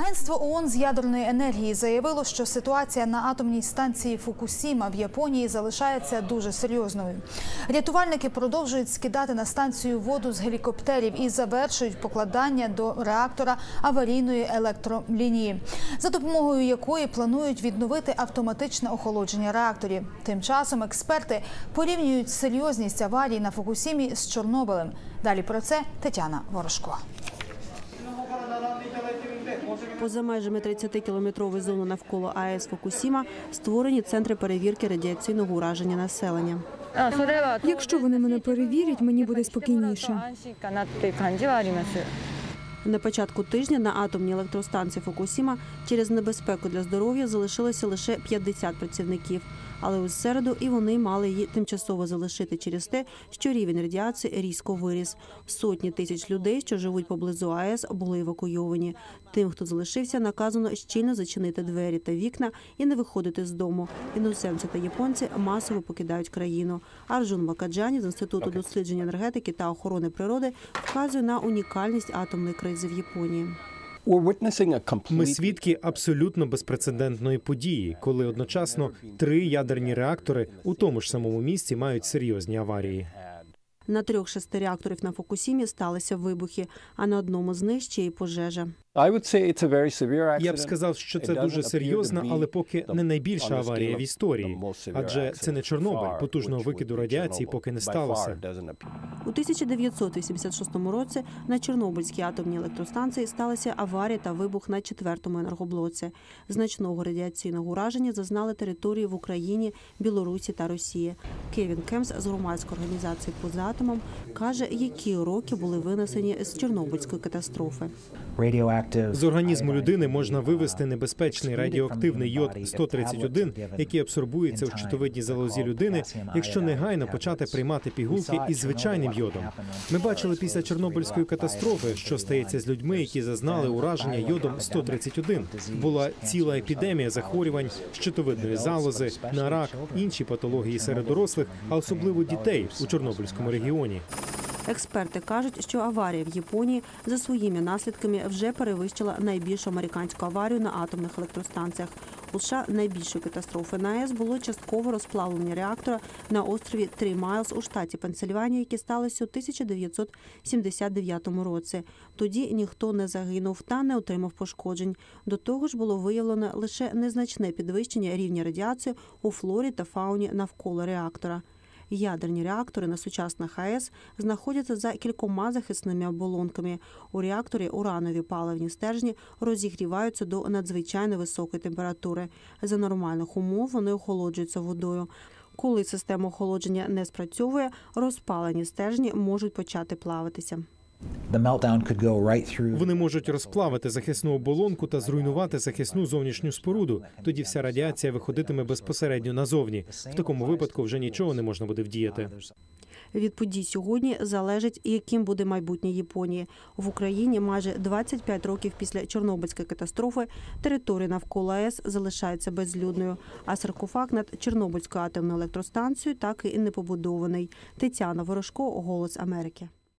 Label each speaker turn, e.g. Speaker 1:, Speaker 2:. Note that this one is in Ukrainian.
Speaker 1: Агентство ООН з ядерної енергії заявило, що ситуація на атомній станції Фукусіма в Японії залишається дуже серйозною. Рятувальники продовжують скидати на станцію воду з гелікоптерів і завершують покладання до реактора аварійної електролінії, за допомогою якої планують відновити автоматичне охолодження реакторів. Тим часом експерти порівнюють серйозність аварії на Фукусімі з Чорнобилем. Далі про це Тетяна Ворожко.
Speaker 2: Поза межами 30-кілометрової зони навколо АЕС Фукусіма створені центри перевірки радіаційного ураження населення.
Speaker 3: Якщо вони мене перевірять, мені буде спокійніше.
Speaker 2: На початку тижня на атомній електростанції Фукусіма через небезпеку для здоров'я залишилося лише 50 працівників. Але у середу і вони мали її тимчасово залишити через те, що рівень радіації різко виріс. Сотні тисяч людей, що живуть поблизу АЕС, були евакуйовані. Тим, хто залишився, наказано щільно зачинити двері та вікна і не виходити з дому. Іноземці та японці масово покидають країну. Арджун Макаджані з інституту дослідження енергетики та охорони природи вказує на унікальність атомної кризи в Японії.
Speaker 4: Ми свідки абсолютно безпрецедентної події, коли одночасно три ядерні реактори у тому ж самому місці мають серйозні аварії.
Speaker 2: На трьох шести реакторів на Фукусімі сталися вибухи, а на одному з них ще й пожежа.
Speaker 4: Я б сказав, що це дуже серйозна, але поки не найбільша аварія в історії. Адже це не Чорнобиль, потужного викиду радіації поки не сталося.
Speaker 2: У 1986 році на Чорнобильській атомній електростанції сталася аварія та вибух на четвертому енергоблоці. Значного радіаційного ураження зазнали території в Україні, Білорусі та Росії. Кевін Кемс з громадської організації «Поза атомом» каже, які уроки були винесені з Чорнобильської катастрофи.
Speaker 4: З організму людини можна вивести небезпечний радіоактивний йод 131, який абсорбується в щитовидній залозі людини, якщо негайно почати приймати пігулки із звичайним йодом. Ми бачили після Чорнобильської катастрофи, що стається з людьми, які зазнали ураження йодом 131. Була ціла епідемія захворювань щитовидної залози, на рак, інші патології серед дорослих, а особливо дітей у Чорнобильському регіоні.
Speaker 2: Експерти кажуть, що аварія в Японії за своїми наслідками вже перевищила найбільшу американську аварію на атомних електростанціях. У США найбільшої катастрофи на АЕС було часткове розплавлення реактора на острові Трі Майлз у штаті Пенсильванія, яке сталося у 1979 році. Тоді ніхто не загинув та не отримав пошкоджень. До того ж було виявлено лише незначне підвищення рівня радіації у флорі та фауні навколо реактора. Ядерні реактори на сучасних АЕС знаходяться за кількома захисними оболонками. У реакторі уранові паливні стержні розігріваються до надзвичайно високої температури. За нормальних умов вони охолоджуються водою. Коли система охолодження не спрацьовує, розпалені стержні можуть почати плаватися.
Speaker 4: Вони можуть розплавити захисну оболонку та зруйнувати захисну зовнішню споруду. Тоді вся радіація виходитиме безпосередньо назовні. В такому випадку вже нічого не можна буде вдіяти.
Speaker 2: Від подій сьогодні залежить, яким буде майбутнє Японії. В Україні майже 25 років після Чорнобильської катастрофи територія навколо АЕС залишається безлюдною, а саркофаг над Чорнобильською атомною електростанцією так і не побудований. Тетяна Ворожко, Голос Америки.